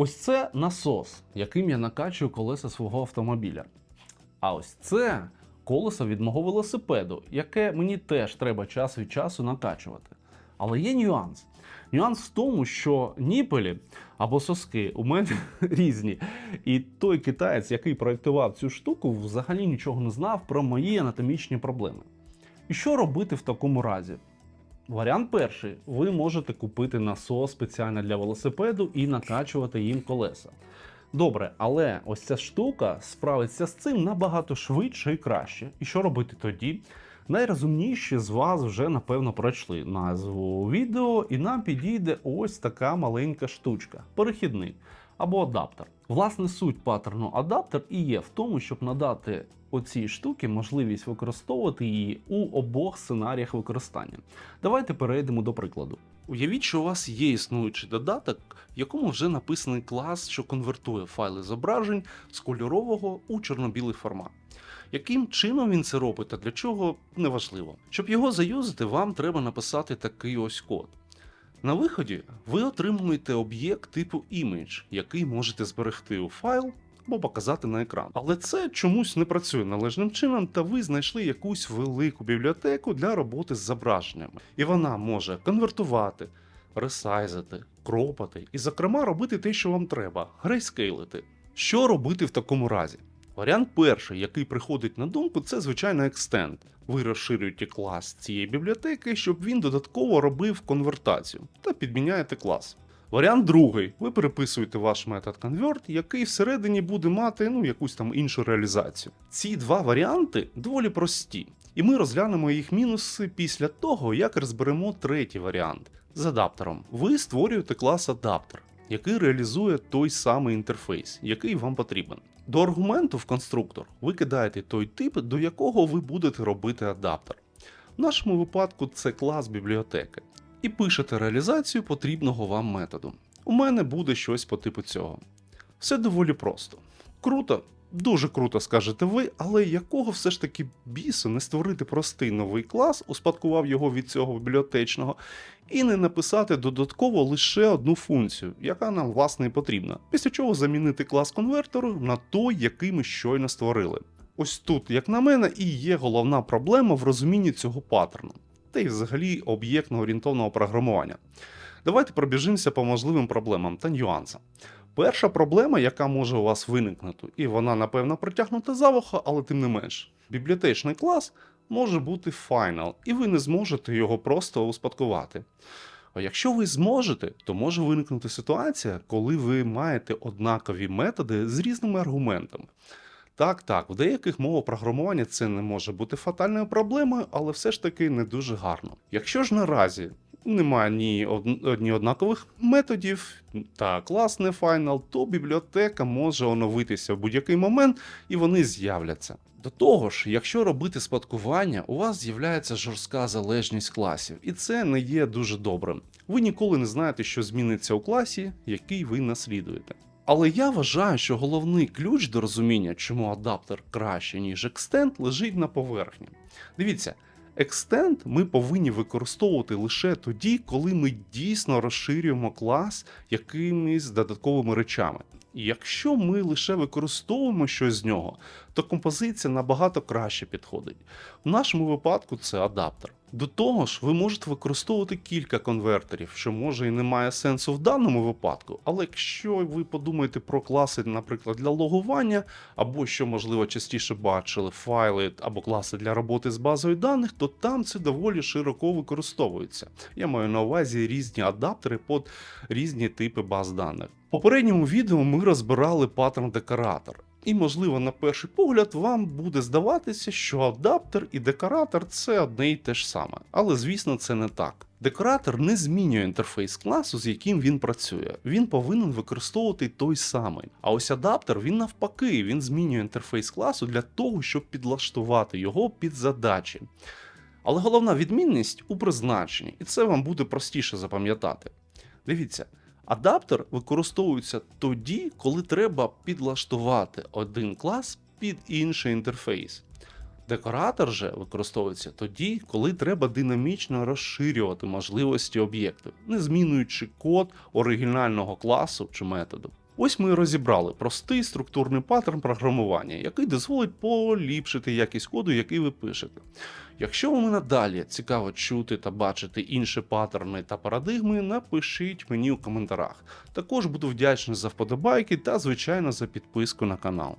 Ось це насос, яким я накачую колеса свого автомобіля. А ось це колесо від мого велосипеду, яке мені теж треба час від часу накачувати. Але є нюанс. Нюанс в тому, що ніпелі або соски у мене різні. І той китаєць, який проєктував цю штуку, взагалі нічого не знав про мої анатомічні проблеми. І що робити в такому разі? Варіант перший: ви можете купити насос спеціально для велосипеду і накачувати їм колеса. Добре, але ось ця штука справиться з цим набагато швидше і краще. І що робити тоді? Найрозумніші з вас вже напевно пройшли назву відео, і нам підійде ось така маленька штучка перехідник або адаптер. Власне, суть паттерну адаптер і є в тому, щоб надати оцій штуки можливість використовувати її у обох сценаріях використання. Давайте перейдемо до прикладу. Уявіть, що у вас є існуючий додаток, в якому вже написаний клас, що конвертує файли зображень з кольорового у чорно-білий формат. Яким чином він це робить та для чого неважливо. Щоб його заюзати, вам треба написати такий ось код. На виході ви отримуєте об'єкт типу image, який можете зберегти у файл або показати на екран. Але це чомусь не працює належним чином, та ви знайшли якусь велику бібліотеку для роботи з зображеннями. І вона може конвертувати, ресайзити, кропати і, зокрема, робити те, що вам треба грейскейлити. Що робити в такому разі? Варіант перший, який приходить на думку, це звичайно Extend. Ви розширюєте клас цієї бібліотеки, щоб він додатково робив конвертацію та підміняєте клас. Варіант другий: ви переписуєте ваш метод convert, який всередині буде мати ну, якусь там іншу реалізацію. Ці два варіанти доволі прості, і ми розглянемо їх мінуси після того, як розберемо третій варіант з адаптером. Ви створюєте клас адаптер, який реалізує той самий інтерфейс, який вам потрібен. До аргументу в конструктор ви кидаєте той тип, до якого ви будете робити адаптер. В нашому випадку це клас бібліотеки. І пишете реалізацію потрібного вам методу. У мене буде щось по типу цього. Все доволі просто. Круто, дуже круто скажете ви, але якого все ж таки бісу не створити простий новий клас, успадкував його від цього бібліотечного, і не написати додатково лише одну функцію, яка нам власне і потрібна, після чого замінити клас конвертеру на той, який ми щойно створили. Ось тут, як на мене, і є головна проблема в розумінні цього паттерну, та й взагалі об'єктно орієнтовного програмування. Давайте пробіжимося по можливим проблемам та нюансам. Перша проблема, яка може у вас виникнути, і вона, напевно, притягнута за вухо, але тим не менш, бібліотечний клас може бути final, і ви не зможете його просто успадкувати. А якщо ви зможете, то може виникнути ситуація, коли ви маєте однакові методи з різними аргументами. Так, так, в деяких мовах програмування це не може бути фатальною проблемою, але все ж таки не дуже гарно. Якщо ж наразі немає ні, од... однакових методів та клас не файнал, то бібліотека може оновитися в будь-який момент і вони з'являться. До того ж, якщо робити спадкування, у вас з'являється жорстка залежність класів, і це не є дуже добрим. Ви ніколи не знаєте, що зміниться у класі, який ви наслідуєте. Але я вважаю, що головний ключ до розуміння, чому адаптер краще, ніж екстенд, лежить на поверхні. Дивіться, екстенд ми повинні використовувати лише тоді, коли ми дійсно розширюємо клас якимись додатковими речами. І якщо ми лише використовуємо щось з нього, то композиція набагато краще підходить. В нашому випадку це адаптер. До того ж, ви можете використовувати кілька конвертерів, що може і не має сенсу в даному випадку, але якщо ви подумаєте про класи, наприклад, для логування, або що, можливо, частіше бачили, файли або класи для роботи з базою даних, то там це доволі широко використовується. Я маю на увазі різні адаптери під різні типи баз даних. Попередньому відео ми розбирали паттерн декоратор. І, можливо, на перший погляд вам буде здаватися, що адаптер і декоратор це одне й те ж саме. Але звісно, це не так. Декоратор не змінює інтерфейс класу, з яким він працює. Він повинен використовувати той самий. А ось адаптер він навпаки, він змінює інтерфейс класу для того, щоб підлаштувати його під задачі. Але головна відмінність у призначенні, і це вам буде простіше запам'ятати. Дивіться. Адаптер використовується тоді, коли треба підлаштувати один клас під інший інтерфейс. Декоратор же використовується тоді, коли треба динамічно розширювати можливості об'єкту, не змінюючи код оригінального класу чи методу. Ось ми розібрали простий структурний паттерн програмування, який дозволить поліпшити якість коду, який ви пишете. Якщо вам надалі цікаво чути та бачити інші паттерни та парадигми, напишіть мені у коментарях. Також буду вдячний за вподобайки та, звичайно, за підписку на канал.